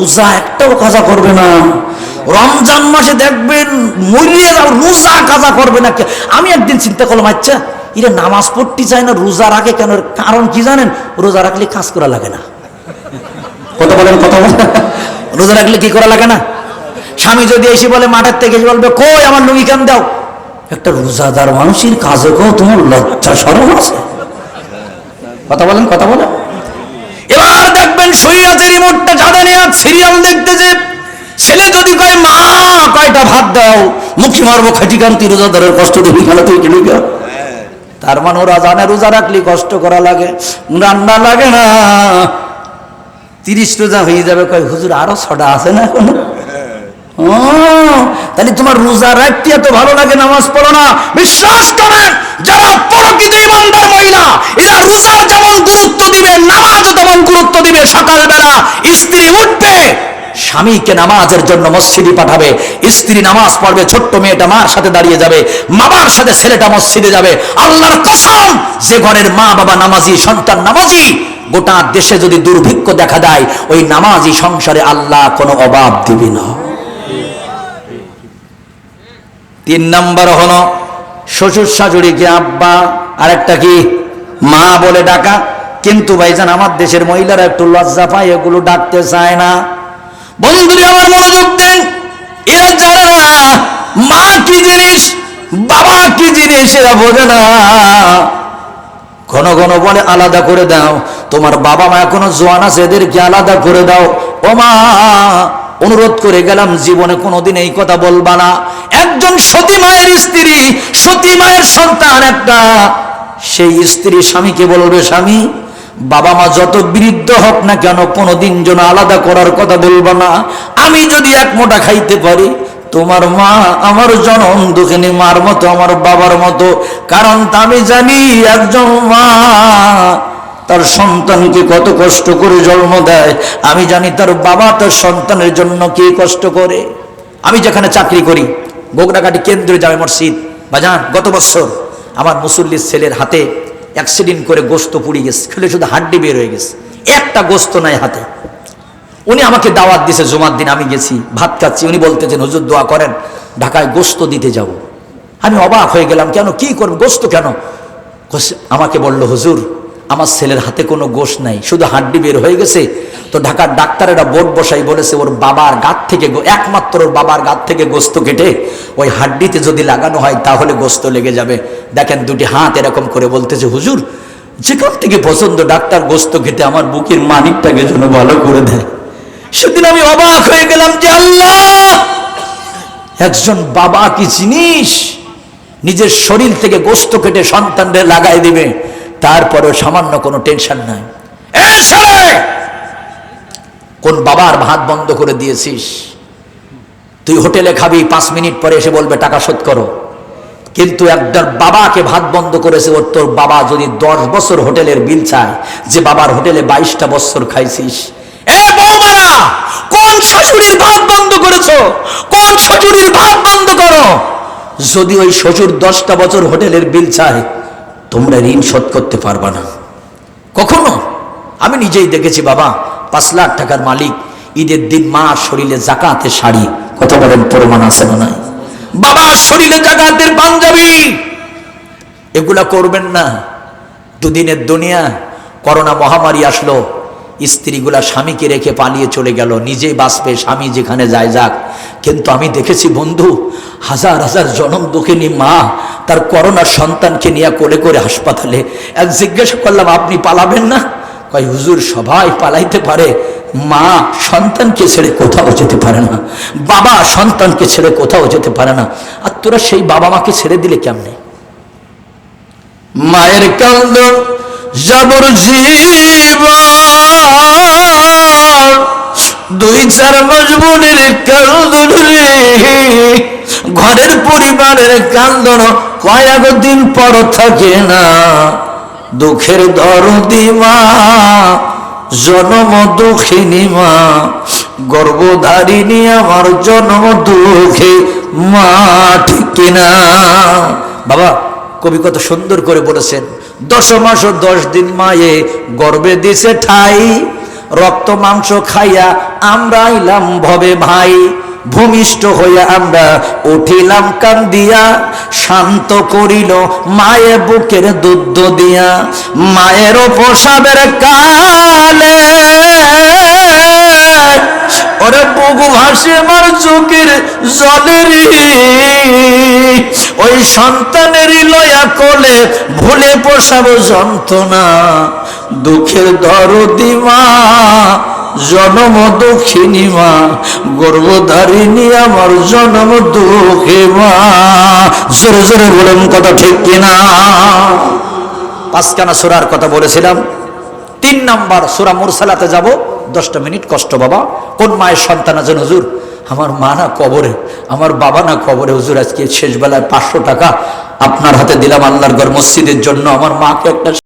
রোজা একটাও কাজা করবে না। রমজান মাসে দেখবেন মরিয়ে রোজা কাজা করবে না আমি একদিন চিন্তা করলাম আচ্ছা এরা নামাজ পড়তে চায় না রোজা রাখে কেন? কারণ কি জানেন? রোজা রাখলে কাজ করা লাগে না। কথা বলেন কথা বলেন? রোজা রাখলে কি করা লাগে না? স্বামী যদি এসে বলে মাঠের থেকে এসে বলবে কই আমার লুঙ্গি কান দাও? একটা রোজাদার মানুষের কাজে কেউ তোমার লজ্জা সরম আছে। কথা বলেন কথা বলেন? দেখবেন রিমোটটা সিরিয়াল ছেলে যদি কয় মা কয়টা ভাত দাও? মারবো খাটি কান্তি রোজাদারের কষ্ট কেন তুই কিনি তার মানে ওরা জানে রোজা রাখলে কষ্ট করা লাগে রান্না লাগে না। তিরিশ রোজা হয়ে যাবে কয় হুজুর আরও ছটা আছে না ও, তাহলে তোমার রোজা রাখতে এত ভালো লাগে নামাজ পড়ো না। বিশ্বাস করেন যারা পরকিত ইমানদার মহিলা এরা রোজার যেমন গুরুত্ব দিবে নামাজ তেমন গুরুত্ব দিবে সকালবেলা স্ত্রী উঠবে। স্বামীকে নামাজের জন্য মসজিদে পাঠাবে। স্ত্রী নামাজ পড়বে, ছোট্ট মেয়েটা মার সাথে দাঁড়িয়ে যাবে বাবার সাথে ছেলেটা মসজিদে যাবে। আল্লাহর কসম, যে ঘরের মা, বাবা, নামাজি, সন্তান, নামাজি, গোটা দেশে যদি দুর্ভিক্ষ দেখা দেয়, ওই নামাজি সংসারে আল্লাহ কোনো অভাব দিবে না। তিন নম্বর হলো, শ্বশুর শাশুড়িকে আব্বা, আরেকটা কি? মা বলে ডাকা। কিন্তু ভাইজান, আমার দেশের মহিলারা একটু লজ্জা পায়, এগুলো ডাকতে চায় না। বন্ধুরে আমার মনোযোগ দেন। এরা জানে না মা কি জিনিস, বাবা কি জিনিস, এরা বোঝে না। ঘন ঘন বলে, আলাদা করে দাও। তোমার বাবা মা এখনও জোয়ান আছে, এদেরকে আলাদা করে দাও। ও মা, অনুরোধ করে গেলাম, জীবনে কোনোদিন এই কথা বলবা না। একজন সতী মায়ের স্ত্রী, সতী মায়ের সন্তান একটা, সেই স্ত্রী স্বামীকে বলবে, স্বামী বাবা মা যত বৃদ্ধ হোক না কেন, কোনোদিন যেন আলাদা করার কথা বলবা না। আমি যদি এক মোটা খাইতে পারি, তোমার মা আমার জনম দুঃখিনী মার মতো, আমার বাবার মতো। কারণ তা আমি জানি, একজন মা তার সন্তানকে কত কষ্ট করে জন্ম দেয়। আমি জানি তার বাবা তার সন্তানের জন্য কে কষ্ট করে। আমি যেখানে চাকরি করি, বগুড়াঘাটি কেন্দ্রীয় জামে মসজিদ, বাজান, গত বছর আমার মুসল্লির ছেলের হাতে অ্যাক্সিডেন্ট করে গোস্ত পুড়ে গেছে, খেলে শুধু হাড্ডি বের হয়ে গেছে। একটা গোস্ত নাই হাতে। উনি আমাকে দাওয়াত দিছে, জুমার দিন আমি গেছি, ভাত খাচ্ছি। উনি বলতেছেন, হুজুর, দোয়া করেন, ঢাকায় গোস্ত দিতে যাব। আমি অবাক হয়ে গেলাম, কেন? কি করব? গোস্ত কেন? আমাকে বলল, হুজুর আমার ছেলের হাতে কোনো গোশ নাই, শুধু হাড্ডি বের হয়ে গেছে। তো ঢাকার ডাক্তারেরা বোর্ড বসাই বলেছে, ওর বাবার গাত থেকে একমাত্র ওর বাবার গাত থেকে গোস্ত কেটে ওই হাড্ডিতে যদি লাগানো হয়, তাহলে গোস্ত লেগে যাবে। দেখেন দুটি হাত এরকম করে বলতেছে, হুজুর, যেখান থেকে পছন্দ ডাক্তার গোস্ত খেতে আমার বুকের মানিকটাকে যেন ভালো করে দেয়? সেদিন আমি অবাক হয়ে গেলাম যে আল্লাহ, একজন বাবা কি জিনিস? নিজের শরীর থেকে গোস্ত কেটে সন্তানদের লাগাই দিবে। তারপরেও সামান্য কোনো টেনশন নাই। কোন বাবার ভাত বন্ধ করে দিয়েছিস? তুই হোটেলে খাবি, পাঁচ মিনিট পরে এসে বলবে, টাকা শোধ করো। কিন্তু একজন বাবাকে ভাত বন্ধ করেছে, ওর তোর বাবা যদি দশ বছর হোটেলের বিল চায়, যে বাবার হোটেলে বাইশটা বছর খাইছিস। এ বৌমারা কোন শ্বশুরের ভাত বন্ধ করেছ? কোন শ্বশুরের ভাত বন্ধ করো? যদি ওই শ্বশুর দশটা বছর হোটেলের বিল চায় তোমরা ঋণ শোধ করতে পারবা না। কখনো? আমি নিজেই দেখেছি বাবা, পাঁচ লাখ টাকার মালিক ঈদের দিন মা শরীরে জাকাতে শাড়ি। কত বলেন, প্রমাণ আছে না নাই? বাবা, শরীরে জাকাতের পাঞ্জাবি! এগুলা করবেন না। দুদিনের দুনিয়া, করোনা মহামারী আসলো স্ত্রীগুলা স্বামীকে রেখে পালিয়ে চলে গেল। নিজেই বাঁচবে, স্বামী যেখানে যায় যাক। কিন্তু আমি দেখেছি বন্ধু, হাজার হাজার জনম দুঃখিনী মা তার করোনার সন্তানকে নিয়ে কোলে করে হাসপাতালে। এক জিজ্ঞাসা করলাম, আপনি পালাবেন না? কয়, হুজুর, সবাই পালাইতে পারে। মা সন্তানকে ছেড়ে কোথাও যেতে পারে না। বাবা সন্তানকে ছেড়ে কোথাও যেতে পারে না। আর তোরা সেই বাবা মাকে ছেড়ে দিলে কেমনে? মায়ের কান্দ জবর জীবন চার মজবুরের কান্দন রে ঘরের পরিবারের কান্দন কয়েক দিন পর থাকে না। দুঃখের দরদি মা, জন্ম দুঃখিনী মা, গর্ভধারিণী আমার জন্ম দুঃখে মা, ঠিক বাবা, কবি কত সুন্দর করে বলেছেন দশ মাস ও দশ দিন মায়ে গর্বে দিছে ঠাই। রক্ত, মাংস খাইয়া আমরা আইলাম ভবে ভাই। ভূমিষ্ঠ হইয়া আমরা উঠিলাম কান্দিয়া, শান্ত করিল মায়ের বুকের দুধ দিয়া। মায়ের প্রসাবের কালে ওরে বুকু ভাসে আমার চোখের জলের ওই সন্তানেরই লয়া কোলে ভুলে প্রসাব যন্ত্রণা। দুঃখের দরদি মা, জনম দুঃখিনী মা, গর্ভধারিণী আমার জনম দুঃখে মা। জোরে জোরে বলেন কথা ঠিক কিনা? পাঁচখানা সুরার কথা বলেছিলাম। তিন নাম্বার সুরা মুরসালাতে যাব। দশটা মিনিট কষ্ট বাবা। কোন মায়ের সন্তান আছেন হুজুর? আমার মা না কবরে, আমার বাবা না কবরে। হুজুর, আজকে শেষ বেলায় পাঁচশো টাকা আপনার হাতে দিলাম আল্লাহর ঘর মসজিদের জন্য। আমার মাকে একটা